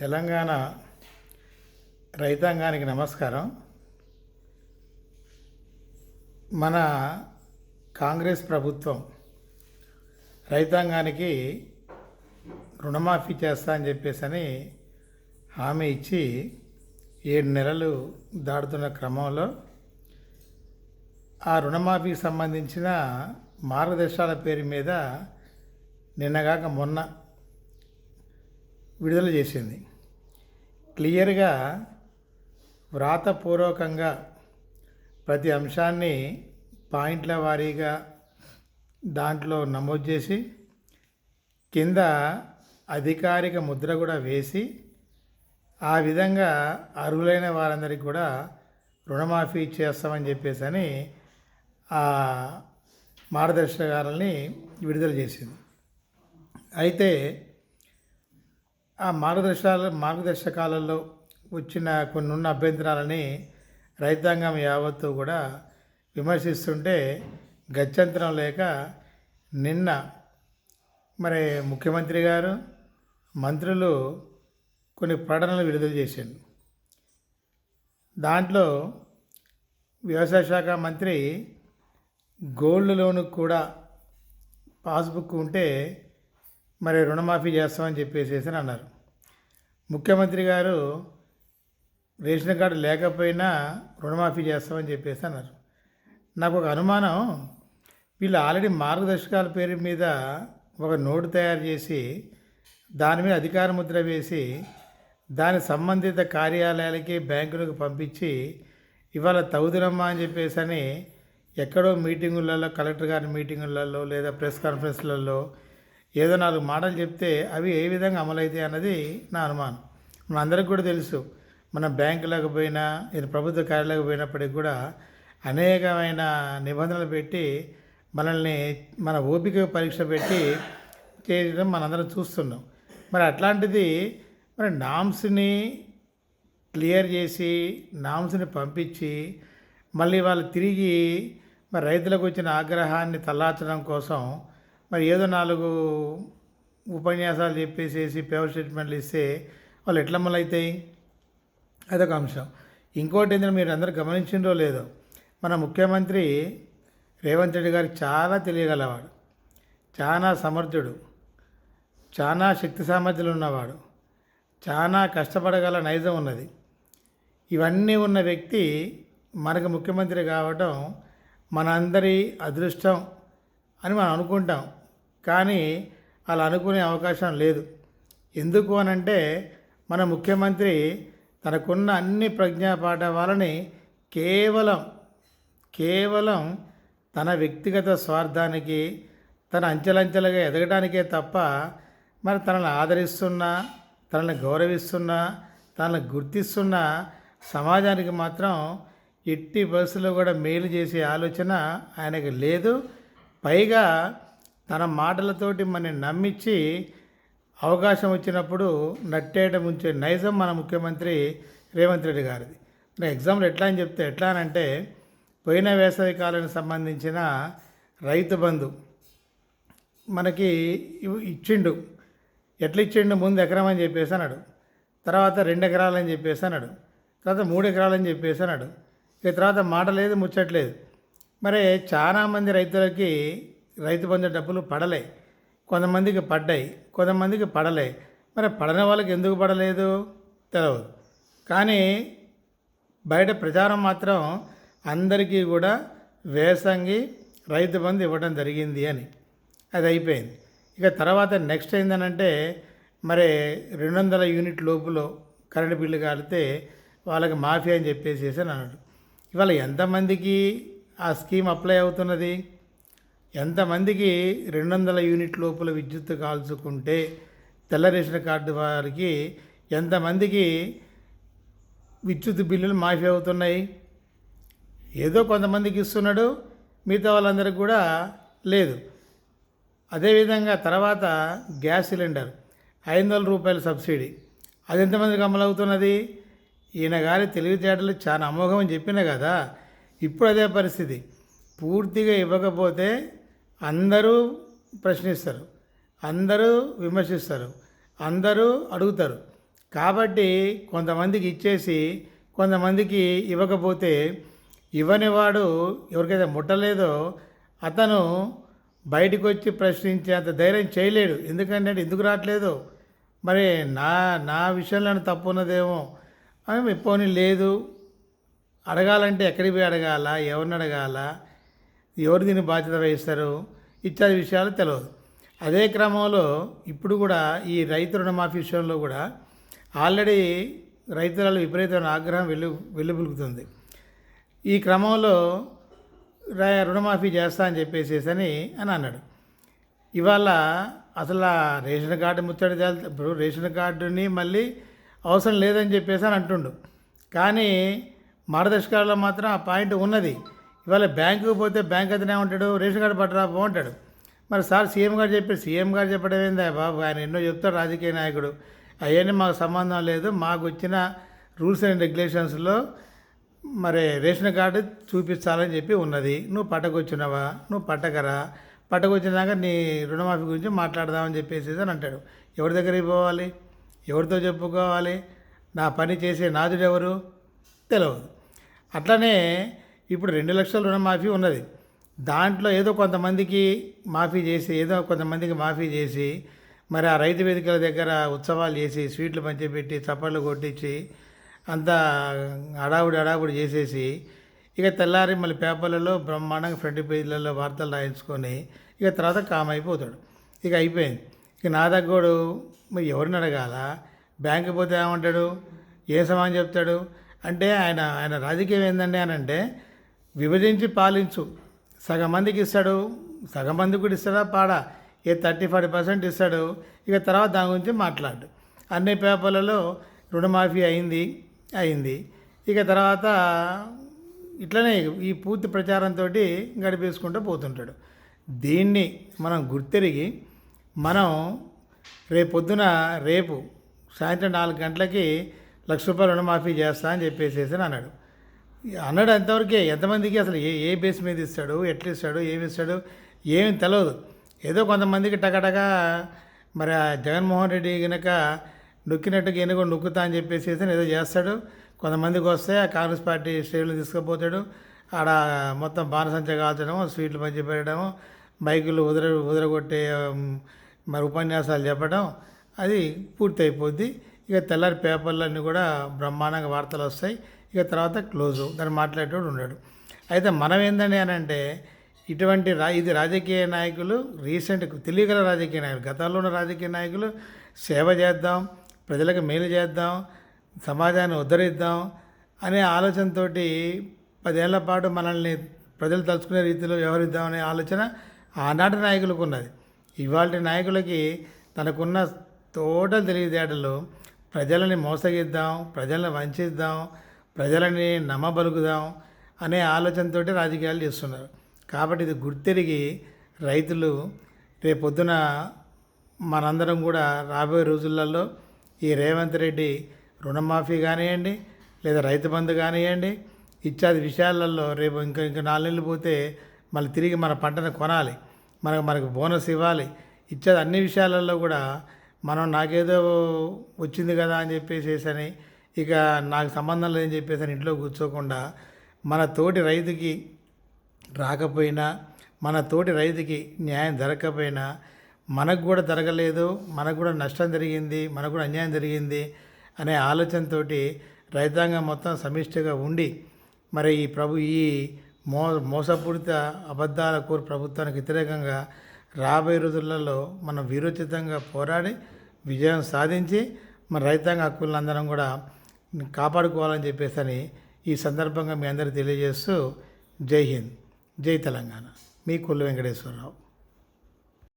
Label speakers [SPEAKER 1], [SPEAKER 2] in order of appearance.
[SPEAKER 1] తెలంగాణ రైతాంగానికి నమస్కారం. మన కాంగ్రెస్ ప్రభుత్వం రైతాంగానికి రుణమాఫీ చేస్తా అని చెప్పేసి అని హామీ ఇచ్చి ఏడు నెలలు దాటుతున్న క్రమంలో ఆ రుణమాఫీకి సంబంధించిన మార్గదర్శకాల పేరు మీద నిన్నగాక మొన్న విడుదల చేసింది. క్లియర్గా వ్రాతపూర్వకంగా ప్రతి అంశాన్ని పాయింట్ల వారీగా దాంట్లో నమోదు చేసి కింద అధికారిక ముద్ర కూడా వేసి ఆ విధంగా అర్హులైన వారందరికీ కూడా రుణమాఫీ చేస్తామని చెప్పేసి అని ఆ మార్గదర్శకాలని విడుదల చేసింది. అయితే ఆ మార్గదర్శకాల మార్గదర్శకాలలో వచ్చిన కొన్ని ఉన్న అభ్యంతరాలని రైతాంగం యావత్తు కూడా విమర్శిస్తుంటే గత్యంతరం లేక నిన్న మరి ముఖ్యమంత్రి గారు మంత్రులు కొన్ని ప్రకటనలు విడుదల చేశారు. దాంట్లో వ్యవసాయ శాఖ మంత్రి గోల్డ్ లోను కూడా పాస్బుక్ ఉంటే మరి రుణమాఫీ చేస్తామని చెప్పేసేసి అని అన్నారు. ముఖ్యమంత్రి గారు రేషన్ కార్డు లేకపోయినా రుణమాఫీ చేస్తామని చెప్పేసి అన్నారు. నాకు ఒక అనుమానం వీళ్ళు ఆల్రెడీ మార్గదర్శకాల పేరు మీద ఒక నోటు తయారు చేసి దాని మీద అధికార ముద్ర వేసి దాని సంబంధిత కార్యాలయాలకి బ్యాంకులకు పంపించి ఇవాళ తగుదనమ్మా అని చెప్పేసి అని ఎక్కడో మీటింగులలో కలెక్టర్ గారి మీటింగులలో లేదా ప్రెస్ కాన్ఫరెన్స్లలో ఏదో నాలుగు మాటలు చెప్తే అవి ఏ విధంగా అమలవుతాయి అన్నది నా అనుమానం. మన అందరికి కూడా తెలుసు. మన బ్యాంకులకు పోయినా ఇది ప్రభుత్వ కార్యాలకు పోయినప్పటికి కూడా అనేకమైన నిబంధనలు పెట్టి మనల్ని మన ఓపిక పరీక్ష పెట్టి చేయడం మనందరం చూస్తున్నాం. మరి అట్లాంటిది మరి నామ్స్ని క్లియర్ చేసి నామ్స్ని పంపించి మళ్ళీ వాళ్ళు తిరిగి మరి రైతులకు వచ్చిన ఆగ్రహాన్ని తల్లార్చడం కోసం మరి ఏదో నాలుగు ఉపన్యాసాలు చెప్పేసేసి పేపర్ స్టేట్మెంట్లు ఇస్తే వాళ్ళు ఎట్లా మళ్ళీ అవుతాయి అదొక అంశం. ఇంకోటి ఏంటంటే మీరు అందరూ గమనించిండో లేదో మన ముఖ్యమంత్రి రేవంత్ రెడ్డి గారు చాలా తెలియగలవాడు. చాలా సమర్థుడు. చాలా శక్తి సామర్థ్యాలు ఉన్నవాడు. చాలా కష్టపడగల నైజం ఉన్నది. ఇవన్నీ ఉన్న వ్యక్తి మనకు ముఖ్యమంత్రి కావటం మనందరి అదృష్టం అని మనం అనుకుంటాం. కానీ అలా అనుకునే అవకాశం లేదు. ఎందుకు అనంటే మన ముఖ్యమంత్రి తనకున్న అన్ని ప్రజ్ఞాపాఠవాలని కేవలం కేవలం తన వ్యక్తిగత స్వార్థానికి తన అంచెలంచెలుగా ఎదగడానికే తప్ప మరి తనని ఆదరిస్తున్నా తనని గౌరవిస్తున్నా తనని గుర్తిస్తున్న సమాజానికి మాత్రం ఎట్టి బస్సులో కూడా మేలు చేసే ఆలోచన ఆయనకి లేదు. పైగా తన మాటలతోటి మనని నమ్మించి అవకాశం వచ్చినప్పుడు నట్టేట ముంచే నైజం మన ముఖ్యమంత్రి రేవంత్ రెడ్డి గారిది. ఎగ్జాంపుల్ ఎట్లా అని చెప్తే ఎట్లా అని అంటే పోయిన వేసవి కాలానికి సంబంధించిన రైతు బంధు మనకి ఇచ్చిండు. ఎట్లా ఇచ్చిండు? ముందు ఎకరం అని చెప్పేసి అన్నాడు. తర్వాత రెండు ఎకరాలని చెప్పేసి అన్నాడు. తర్వాత మూడు ఎకరాలని చెప్పేసి అన్నాడు. ఇక తర్వాత మాట లేదు ముచ్చట్లేదు. మరి చాలామంది రైతులకి రైతు బంధు డబ్బులు పడలే కొంతమందికి పడ్డాయి కొంతమందికి పడలే. మరి పడని వాళ్ళకి ఎందుకు పడలేదు? తెలవదు. కానీ బయట ప్రచారం మాత్రం అందరికీ కూడా వేసంగి రైతు బంధు ఇవ్వడం జరిగింది అని. అది అయిపోయింది. ఇక తర్వాత నెక్స్ట్ ఏంటనంటే మరి రెండు వందల యూనిట్ లోపులో కరెంటు బిల్లు కాలితే వాళ్ళకి మాఫీ అని చెప్పేసి అని అన్నాడు. ఇవాళ ఎంతమందికి ఆ స్కీమ్ అప్లై అవుతున్నది? ఎంతమందికి రెండు వందల యూనిట్ లోపల విద్యుత్ కాల్చుకుంటే తెల్ల రేషన్ కార్డు వారికి ఎంతమందికి విద్యుత్ బిల్లులు మాఫీ అవుతున్నాయి? ఏదో కొంతమందికి ఇస్తున్నాడు మిగతా వాళ్ళందరికీ కూడా లేదు. అదేవిధంగా తర్వాత గ్యాస్ సిలిండర్ ఐదు వందల రూపాయల సబ్సిడీ. అది ఎంతమందికి అమలవుతున్నది? ఈయన గారి తెలివితేటలు చాలా అమోఘం అని చెప్పిన కదా ఇప్పుడు అదే పరిస్థితి. పూర్తిగా ఇవ్వకపోతే అందరూ ప్రశ్నిస్తారు అందరూ విమర్శిస్తారు అందరూ అడుగుతారు. కాబట్టి కొంతమందికి ఇచ్చేసి కొంతమందికి ఇవ్వకపోతే ఇవ్వనివాడు ఎవరికైతే ముట్టలేదో అతను బయటకు వచ్చి ప్రశ్నించే అంత ధైర్యం చేయలేడు. ఎందుకంటే ఎందుకు రావట్లేదు? మరి నా నా విషయంలో తప్పు ఉన్నదేమో అని పోనీ లేదు. అడగాలంటే ఎక్కడికి పోయి అడగాల? ఎవరిని అడగాల? ఎవరు దీన్ని బాధ్యత వహిస్తారు ఇత్యాది విషయాలు తెలియదు అదే క్రమంలో ఇప్పుడు కూడా ఈ రైతు రుణమాఫీ విషయంలో కూడా ఆల్రెడీ రైతులలో విపరీతమైన ఆగ్రహం వెల్లు వెల్లుబులుకుతుంది. ఈ క్రమంలో రుణమాఫీ చేస్తా అని చెప్పేసేసని అని అన్నాడు. ఇవాళ అసలు ఆ రేషన్ కార్డు ముచ్చడి ఇప్పుడు రేషన్ కార్డుని మళ్ళీ అవసరం లేదని చెప్పేసి అని అంటుండు. కానీ మార్గదర్శకాల్లో మాత్రం ఆ పాయింట్ ఉన్నది. ఇవాళ బ్యాంకుకి పోతే బ్యాంక్ అతనే ఉంటాడు రేషన్ కార్డు పట్టరా బాగుంటాడు మరి సార్ సీఎం గారు చెప్పి సీఎం గారు చెప్పడం ఏందా బాబు? ఆయన ఎన్నో చెప్తాడు రాజకీయ నాయకుడు. అవన్నీ మాకు సంబంధం లేదు. మాకు వచ్చిన రూల్స్ అండ్ రెగ్యులేషన్స్లో మరి రేషన్ కార్డు చూపించాలని చెప్పి ఉన్నది. నువ్వు పట్టకొచ్చినావా? నువ్వు పట్టకరా? పట్టకొచ్చినాక నీ రుణమాఫీ గురించి మాట్లాడదామని చెప్పేసి అని అంటాడు. ఎవరి దగ్గరికి పోవాలి? ఎవరితో చెప్పుకోవాలి? నా పని చేసే నాదుడు ఎవరు తెలియదు అట్లనే ఇప్పుడు రెండు లక్షల రుణమాఫీ ఉన్నది. దాంట్లో ఏదో కొంతమందికి మాఫీ చేసి ఏదో కొంతమందికి మాఫీ చేసి మరి ఆ రైతు వేదికల దగ్గర ఉత్సవాలు చేసి స్వీట్లు పంచిపెట్టి చప్పట్లు కొట్టించి అంతా హడావుడి అడావుడి చేసేసి ఇక తెల్లారి మళ్ళీ పేపర్లలో బ్రహ్మాండంగా ఫ్రంట్ పేజీలలో వార్తలు రాయించుకొని ఇక తర్వాత కామ్ అయిపోతాడు ఇక అయిపోయింది. ఇక నా దగ్గోడు మరి ఎవరిని అడగాల? బ్యాంకు పోతే ఏమంటాడు? ఏ సమానం చెప్తాడు? అంటే ఆయన ఆయన రాజకీయం ఏంటండి అని అంటే విభజించి పాలించు. సగం మందికి ఇస్తాడు సగం మందికి కూడా ఇస్తాడా? పాడా. ఏ థర్టీ ఫార్టీ పర్సెంట్ ఇస్తాడు. ఇక తర్వాత దాని గురించి మాట్లాడు. అన్ని పేపర్లలో రుణమాఫీ అయింది అయింది. ఇక తర్వాత ఇట్లనే ఈ పూర్తి ప్రచారంతో గడిపేసుకుంటూ పోతుంటాడు. దీన్ని మనం గుర్తెరిగి మనం రేపు పొద్దున రేపు సాయంత్రం నాలుగు గంటలకి లక్ష రూపాయలు రుణమాఫీ చేస్తా అని చెప్పేసేసి అన్నాడు. అన్నాడు అంతవరకే. ఎంతమందికి అసలు ఏ ఏ బేస్ మీద ఇస్తాడు ఎట్లా ఇస్తాడు ఏమి ఇస్తాడు ఏమి తెలియదు ఏదో కొంతమందికి టకటగా మరి ఆ జగన్మోహన్ రెడ్డి కనుక నొక్కినట్టుగా ఎనుగో నొక్కుతా అని చెప్పేసి ఏదో చేస్తాడు. కొంతమందికి వస్తే ఆ కాంగ్రెస్ పార్టీ శ్రేణులు తీసుకుపోతాడు. ఆడ మొత్తం బాణసంచ కాల్చడము స్వీట్లు పంచి పెట్టడము బైకులు ఉదర ఉదరగొట్టే మరి ఉపన్యాసాలు చెప్పడం అది పూర్తి అయిపోద్ది ఇక తెల్లారి పేపర్లన్నీ కూడా బ్రహ్మాండంగా వార్తలు వస్తాయి. ఇక తర్వాత క్లోజు దాన్ని మాట్లాడేటోడు ఉన్నాడు అయితే మనం ఏందండి అని అంటే ఇటువంటి రా ఇది రాజకీయ నాయకులు రీసెంట్ తెలియగల రాజకీయ నాయకులు గతంలో ఉన్న రాజకీయ నాయకులు సేవ చేద్దాం ప్రజలకు మేలు చేద్దాం సమాజాన్ని ఉద్ధరిద్దాం అనే ఆలోచనతోటి పదేళ్ళ పాటు మనల్ని ప్రజలు తలుచుకునే రీతిలో వ్యవహరిద్దామనే ఆలోచన ఆనాటి నాయకులకు ఉన్నది. ఇవాళ నాయకులకి తనకున్న తోటలు తెలివితేటలు ప్రజలని మోసగిద్దాం ప్రజలను వంచిద్దాం ప్రజలని నమ్మబలుకుదాం అనే ఆలోచనతో రాజకీయాలు చేస్తున్నారు. కాబట్టి ఇది గుర్తెరిగి రైతులు రేపొద్దున మనందరం కూడా రాబోయే రోజులలో ఈ రేవంత్ రెడ్డి రుణమాఫీ కానివ్వండి లేదా రైతు బంధు కానివ్వండి ఇత్యాది విషయాలలో రేపు ఇంకా ఇంకా నాలుగు నెలలు పోతే మళ్ళీ తిరిగి మన పంటను కొనాలి మనకు మనకు బోనస్ ఇవ్వాలి ఇచ్చేది అన్ని విషయాలలో కూడా మనం నాకేదో వచ్చింది కదా అని చెప్పేసి అని ఇక నాకు సంబంధం లేదని చెప్పేసి అని ఇంట్లో కూర్చోకుండా మన తోటి రైతుకి రాకపోయినా మన తోటి రైతుకి న్యాయం జరగకపోయినా మనకు కూడా జరగలేదు మనకు కూడా నష్టం జరిగింది మనకు కూడా అన్యాయం జరిగింది అనే ఆలోచనతోటి రైతాంగం మొత్తం సమిష్టిగా ఉండి మరి ఈ ప్రభు ఈ మో మోసపూరిత అబద్ధాల కోరు ప్రభుత్వానికి వ్యతిరేకంగా రాబోయే రోజులలో మనం వీరోచితంగా పోరాడి విజయం సాధించి మన రైతాంగ హక్కులందరం కూడా కాపాడుకోవాలని చెప్పేసి అని ఈ సందర్భంగా మీ అందరికీ తెలియజేస్తూ జై హింద్ జై తెలంగాణ. మీ కొల్లు వెంకటేశ్వరరావు.